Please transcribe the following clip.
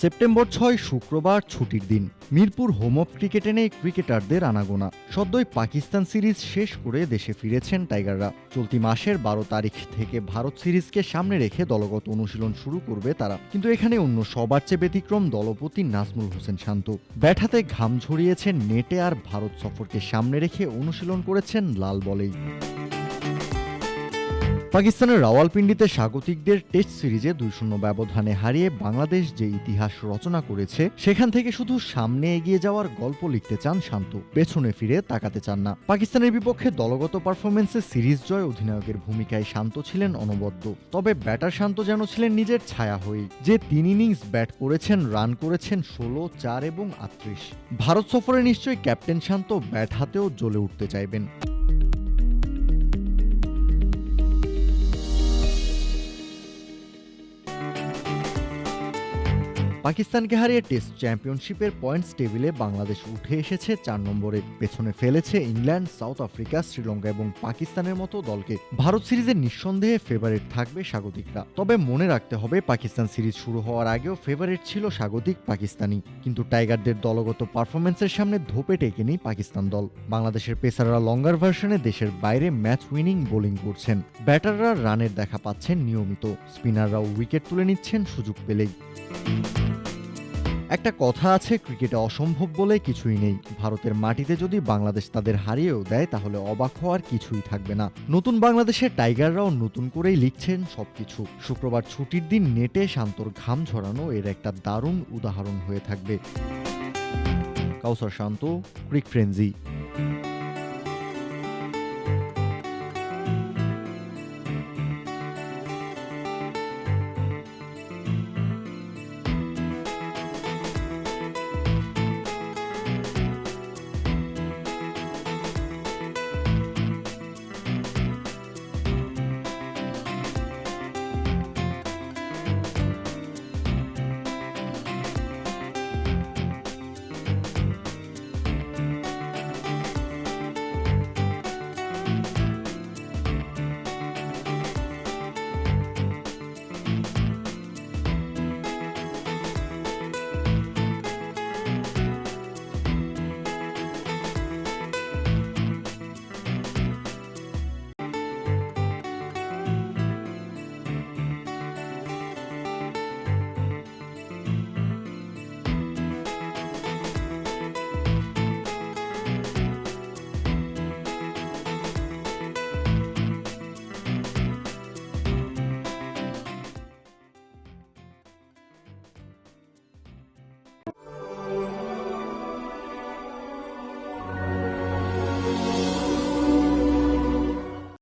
September ছয় শুক্রবার ছুটির দিন। মিরপুর হোম অফ ক্রিকেটে নেই ক্রিকেটারদের আনাগোনা। সদ্যই পাকিস্তান সিরিজ শেষ করে দেশে ফিরেছেন টাইগাররা। চলতি মাসের বারো তারিখ থেকে ভারত সিরিজকে সামনে রেখে দলগত অনুশীলন শুরু করবে তারা। কিন্তু এখানে অন্য সবার চেয়ে ব্যতিক্রম দলপতি নাজমুল হোসেন শান্ত। ব্যাট হাতে ঘাম ঝরিয়েছেন নেটে আর ভারত সফরকে সামনে রেখে অনুশীলন করেছেন লাল বলেই। পাকিস্তানের রাওয়ালপিন্ডিতে স্বাগতিকদের টেস্ট সিরিজে দুই শূন্য ব্যবধানে হারিয়ে বাংলাদেশ যে ইতিহাস রচনা করেছে, সেখান থেকে শুধু সামনে এগিয়ে যাওয়ার গল্প লিখতে চান শান্ত। পেছনে ফিরে তাকাতে চান না। পাকিস্তানের বিপক্ষে দলগত পারফরমেন্সে সিরিজ জয় অধিনায়কের ভূমিকায় শান্ত ছিলেন অনবদ্য। তবে ব্যাটার শান্ত যেন ছিলেন নিজের ছায়া হয়েই যে তিন ইনিংস ব্যাট করেছেন, রান করেছেন ষোলো, চার এবং আটত্রিশ। ভারত সফরে নিশ্চয়ই ক্যাপ্টেন শান্ত ব্যাট হাতেও জ্বলে উঠতে চাইবেন। পাকিস্তানকে হারিয়ে টেস্ট চ্যাম্পিয়নশিপের পয়েন্টস টেবিলে বাংলাদেশ উঠে এসেছে চার নম্বরে। পেছনে ফেলেছে ইংল্যান্ড, সাউথ আফ্রিকা, শ্রীলঙ্কা এবং পাকিস্তানের মতো দলকে। ভারত সিরিজে নিঃসন্দেহে ফেভারিট থাকবে স্বাগতিকরা। তবে মনে রাখতে হবে, পাকিস্তান সিরিজ শুরু হওয়ার আগেও ফেভারিট ছিল স্বাগতিক পাকিস্তানি। কিন্তু টাইগারদের দলগত পারফরমেন্সের সামনে ধোপে টেকেনি পাকিস্তান দল। বাংলাদেশের পেসাররা লঙ্গার ভার্সনে দেশের বাইরে ম্যাচ উইনিং বোলিং করছেন। ব্যাটাররা রানের দেখা পাচ্ছেন নিয়মিত। স্পিনাররাও উইকেট তুলে নিচ্ছেন সুযোগ পেলেই। একটা কথা আছে ক্রিকেটে অসম্ভব বলে কিছুই নেই। ভারতের মাটিতে যদি বাংলাদেশ তাদের হারিয়েও দেয়, তাহলে অবাক হওয়ার কিছুই থাকবে না। নতুন বাংলাদেশের টাইগাররাও নতুন করেই লিখছেন সবকিছু। শুক্রবার ছুটির দিন নেটে শান্তর ঘাম ঝরানো এর একটা দারুণ উদাহরণ হয়ে থাকবে। কাউসার শান্ত ক্রিক ফ্রেন্জি